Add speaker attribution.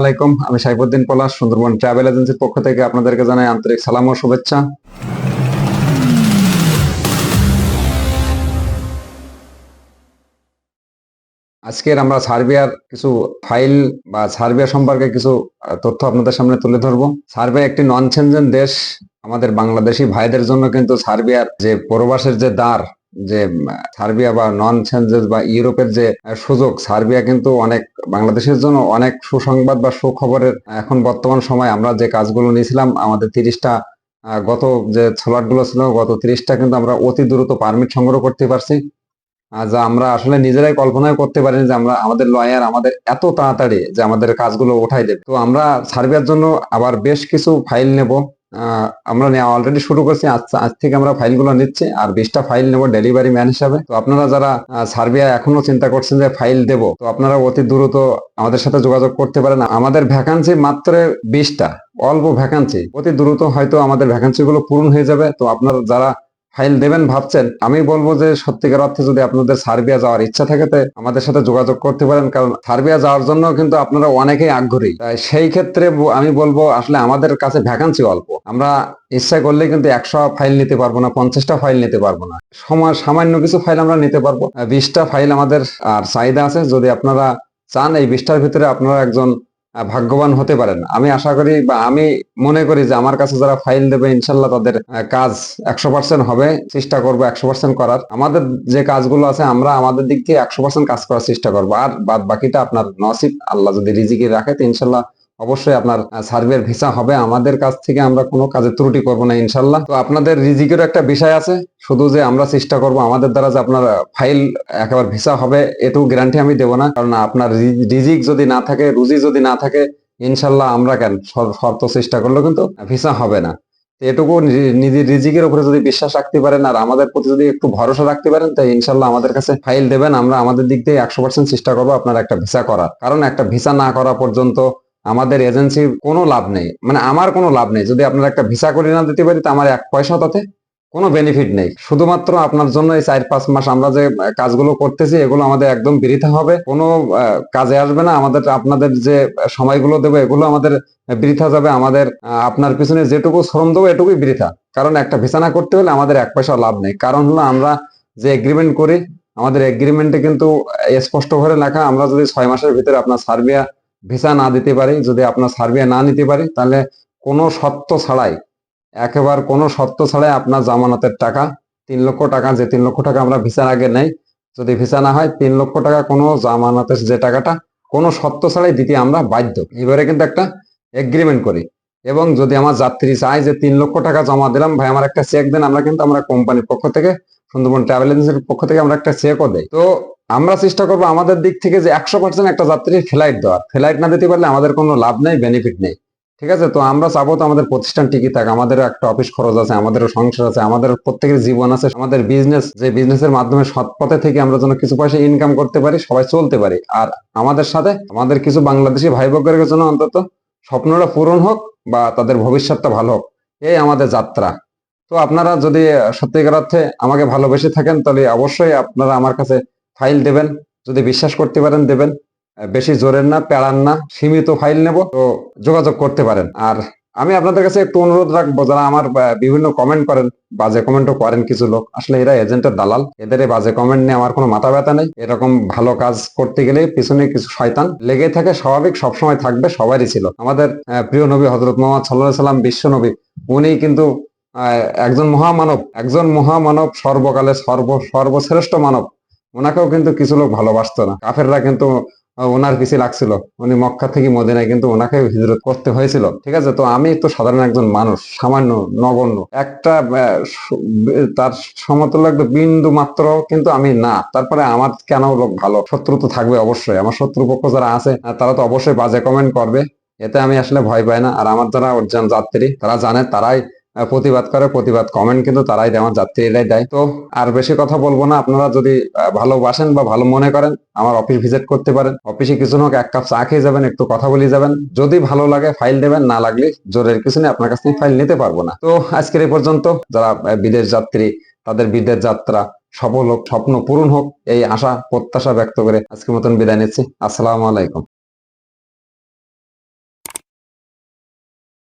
Speaker 1: আলাইকুম। আমি সাইফুদ্দিন পলাশ, সুন্দরবন ট্রাভেল এজেন্সির পক্ষ থেকে আপনাদেরকে জানাই আন্তরিক শুভেচ্ছা। আজকের আমরা সার্বিয়ার কিছু ফাইল বা সার্বিয়া সম্পর্কে কিছু তথ্য আপনাদের সামনে তুলে ধরবো। সার্বিয়া একটি নন চেঞ্জেন দেশ। আমাদের বাংলাদেশি ভাইদের জন্য কিন্তু সার্বিয়ার যে প্রবাসের যে দ্বার যে, সার্বিয়া বা নন চেঞ্জেস বা ইউরোপের যে সুযোগ, সার্বিয়া কিন্তু অনেক, বাংলাদেশের জন্য অনেক সুসংবাদ বা সুখবরের এখন বর্তমান সময় আমরা যে কাজগুলো নিয়েছিলাম, আমাদের তিরিশটা গত যে গুলো ছিল, গত তিরিশটা কিন্তু আমরা অতি দ্রুত পারমিট সংগ্রহ করতে পারছি। যা আমরা আসলে নিজেরাই কল্পনাই করতে পারিনি যে আমরা, আমাদের লয়ার আমাদের এত তাড়াতাড়ি যে আমাদের কাজগুলো উঠাই দেবে। তো আমরা সার্বিয়ার জন্য আবার বেশ কিছু ফাইল নেব। আমরা নেওয়া অলরেডি শুরু করছি। আজ থেকে আমরা ফাইলগুলো নিচ্ছি আর বিশটা ফাইল নেব ডেলিভারি ম্যান হিসাবে। তো আপনারা যারা সার্বিয়া এখনও চিন্তা করছেন যে ফাইল দেব, তো আপনারা অতি দ্রুত আমাদের সাথে যোগাযোগ করতে পারেন। আমাদের ভ্যাকান্সি মাত্র বিশটা, অল্প ভ্যাকান্সি অতি দ্রুত হয়তো আমাদের ভ্যাকান্সি গুলো পূরণ হয়ে যাবে। তো আপনারা যারা ফাইল দেবেন ভাবছেন, আমি বলব যে সত্যিকার অর্থে যদি আপনাদের সার্বিয়া যাওয়ার ইচ্ছা থাকে আমাদের সাথে যোগাযোগ করতে পারেন, কারণ সার্বিয়া যাওয়ার জন্য কিন্তু আপনারা অনেকেই আগ্রহী। তাই সেই ক্ষেত্রে আমি বলব আসলে আমাদের কাছে ভ্যাকান্সি অল্প। আমরা ইচ্ছা করলে কিন্তু একশো ফাইল নিতে পারব না, পঞ্চাশটা ফাইল নিতে পারব না। সময়, সামান্য কিছু ফাইল আমরা নিতে পারব। বিশটা ফাইল আমাদের, আর চাহিদা আছে। যদি আপনারা চান, এই বিশটার ভিতরে আপনারা একজন ভাগ্যবান হতে পারেন। আমি আশা করি বা আমি মনে করি যে আমার কাছে যারা ফাইল দেবে, ইনশাল্লাহ তাদের কাজ একশো পার্সেন্ট হবে। চেষ্টা করব একশো পার্সেন্ট করার। আমাদের যে কাজগুলো আছে, আমরা আমাদের দিক থেকে একশো পার্সেন্ট কাজ করার চেষ্টা করব। আর বাদ বাকিটা আপনার নসিব। আল্লাহ যদি রিজিকে রাখে, তো ইনশাল্লাহ অবশ্যই আপনার সার্ভের ভিসা হবে। আমাদের কাছ থেকে আমরা কোনো কাজে ত্রুটি করব না, ইনশাল্লাহ। তো আপনাদের রিজিকের একটা বিষয় আছে। শুধু যে আমরা চেষ্টা করব, আমাদের দ্বারা যে আপনার ফাইল একেবারে ভিসা হবে, এটুকু গ্যারান্টি আমি দেবো না। কারণ আপনার রিজিক যদি না থাকে, রুজি যদি না থাকে, ইনশাল্লাহ আমরা কেন শর্ত চেষ্টা করলেও কিন্তু ভিসা হবে না। এটুকু নিজের রিজিকের উপরে যদি বিশ্বাস রাখতে পারেন, আর আমাদের প্রতি যদি একটু ভরসা রাখতে পারেন, তাই ইনশাল্লাহ আমাদের কাছে ফাইল দেবেন। আমরা আমাদের দিক দিয়ে একশো পার্সেন্ট চেষ্টা করব আপনার একটা ভিসা করার। কারণ একটা ভিসা না করা পর্যন্ত আমাদের এজেন্সির কোনো লাভ নেই। মানে আমার কোনো লাভ নেই। যদি আপনার একটা ভিসা করে না দিতে পারি তো আমার এক পয়সা তাতে কোনো বেনিফিট নেই। শুধুমাত্র আপনার জন্য এই চার পাঁচ মাস আমরা যে কাজগুলো করতেছি এগুলো আমাদের একদম বৃথা হবে। কোনো কাজে আসবে না। আমাদের আপনাদের যে সময়গুলো দেবো এগুলো আমাদের বৃথা যাবে। আমাদের আপনার পিছনে যেটুকু শ্রম দেবো এটুকুই বৃথা কারণ একটা ভিসা না করতে হলে আমাদের এক পয়সা লাভ নেই। কারণ হলো আমরা যে এগ্রিমেন্ট করি আমাদের এগ্রিমেন্টে কিন্তু আহ, স্পষ্ট করে লেখা আমরা যদি ছয় মাসের ভিতরে আপনার সার্বিয়া ভিসা না দিতে পারি, যদি আপনার সার্বিয়া না নিতে পারি, তাহলে কোনো শর্ত ছাড়াই, একেবারে কোনো শর্ত ছাড়াই আপনার জামানতের টাকা, তিন লক্ষ টাকা, যে তিন লক্ষ টাকা আমরা ভিসার আগে নেই, যদি ভিসা না হয়, তিন লক্ষ টাকা কোনো জামানতের যে টাকাটা, কোনো শর্ত ছাড়াই দিতে আমরা বাধ্য। এবারে কিন্তু একটা এগ্রিমেন্ট করি। এবং যদি আমার যাত্রী চায় যে তিন লক্ষ টাকা জমা দিলাম, ভাই, আমার একটা চেক দেন, আমরা কিন্তু, আমরা কোম্পানির পক্ষ থেকে, সুন্দরবন ট্রাভেল এজেন্সির পক্ষ থেকে আমরা একটা চেকও দেই। তো আমরা চেষ্টা করব আমাদের দিক থেকে যে একশো পার্সেন্ট একটা যাত্রীর ফ্লাইট দেওয়ার। ফ্লাইট না দিতে পারলে আমাদের কোনো লাভ নেই বেনিফিট নেই। ঠিক আছে? তো আমরা চাবো তো আমাদের প্রতিষ্ঠান টিকে থাকে আমাদের একটা অফিস খরচ আছে, আমাদেরও সংসার আছে, আমাদের প্রত্যেকের জীবন আছে, আমাদের বিজনেস যে বিজনেসের মাধ্যমে সৎ পথে থেকে আমরা যেন কিছু পয়সা ইনকাম করতে পারি, সবাই চলতে পারি। আর আমাদের সাথে আমাদের কিছু বাংলাদেশি ভাই বোনের জন্য অন্তত, স্বপ্নটা পূরণ হোক বা তাদের ভবিষ্যৎটা ভালো হোক, এই আমাদের যাত্রা। তো আপনারা যদি সত্যিকার অর্থে আমাকে ভালোবেসে থাকেন, তাহলে অবশ্যই আপনারা আমার কাছে ফাইল দেবেন। যদি বিশ্বাস করতে পারেন, দেবেন। বেশি জোরের না প্যারান না, সীমিত ফাইল নেব, তো যোগাযোগ করতে পারেন। আর আমি আপনাদের কাছে একটু অনুরোধ রাখব, যারা আমার বিভিন্ন কমেন্ট করেন, বাজে কমেন্টও করেন কিছু লোক। আসলে এরা এজেন্টের দালাল। এদের এই বাজে কমেন্ট নিয়ে আমার কোনো মাথা ব্যথা নেই। এরকম ভালো কাজ করতে গেলে পিছনে কিছু শয়তান। লেগে থাকে, স্বাভাবিক, সবসময় থাকবে, সবারই ছিল। আমাদের প্রিয় নবী হজরত মোহাম্মদ সাল্লাহ সাল্লাম, বিশ্ব নবী, উনি কিন্তু একজন মহামানব। একজন মহামানব সর্বকালে সর্ব, সর্বশ্রেষ্ঠ মানব। ওনাকেও কিন্তু কিছু লোক ভালোবাসতো না। কাফেররা কিন্তু ওনার পিছিয়ে লাগছিল। উনি মক্কা থেকে মদিনায় কিন্তু ওনাকে হিজরত করতে হয়েছিল। ঠিক আছে? তো আমি তো সাধারণ একজন মানুষ, সামান্য নগণ্য। একটা তার সমতুল্য একটা বিন্দু মাত্র কিন্তু আমি না। তারপরে আমার কেন লোক ভালো? শত্রু তো থাকবে অবশ্যই। আমার শত্রুপক্ষ যারা আছে তারা তো অবশ্যই বাজে কমেন্ট করবে। এতে আমি আসলে ভয় পাই না। আর আমার যারা যাত্রী, তারা জানে, তারাই প্রতিবাদ করে, প্রতিবাদ কমেন্ট কিন্তু তারাই দেয়, আমার যাত্রীরাই দেয়। তো আর বেশি কথা বলব না, আপনারা যদি ভালোবাসেন বা ভালো মনে করেন, আমার অফিস ভিজিট করতে পারেন। অফিসে কিছু হোক এক কাপ চা খেয়ে যাবেন, একটু কথা বলে যাবেন। যদি ভালো লাগে ফাইল দেবেন, না লাগলে জোরের কিছু নেই, আপনার কাছ থেকে ফাইল নিতে পারব না। তো আজকের এই পর্যন্ত, যারা বিদেশ যাত্রী, তাদের বিদেশ যাত্রা সফল হোক, স্বপ্ন পূরণ হোক, এই আশা, প্রত্যাশা ব্যক্ত করে আজকের মতন বিদায় নিচ্ছি। আসসালামু আলাইকুম।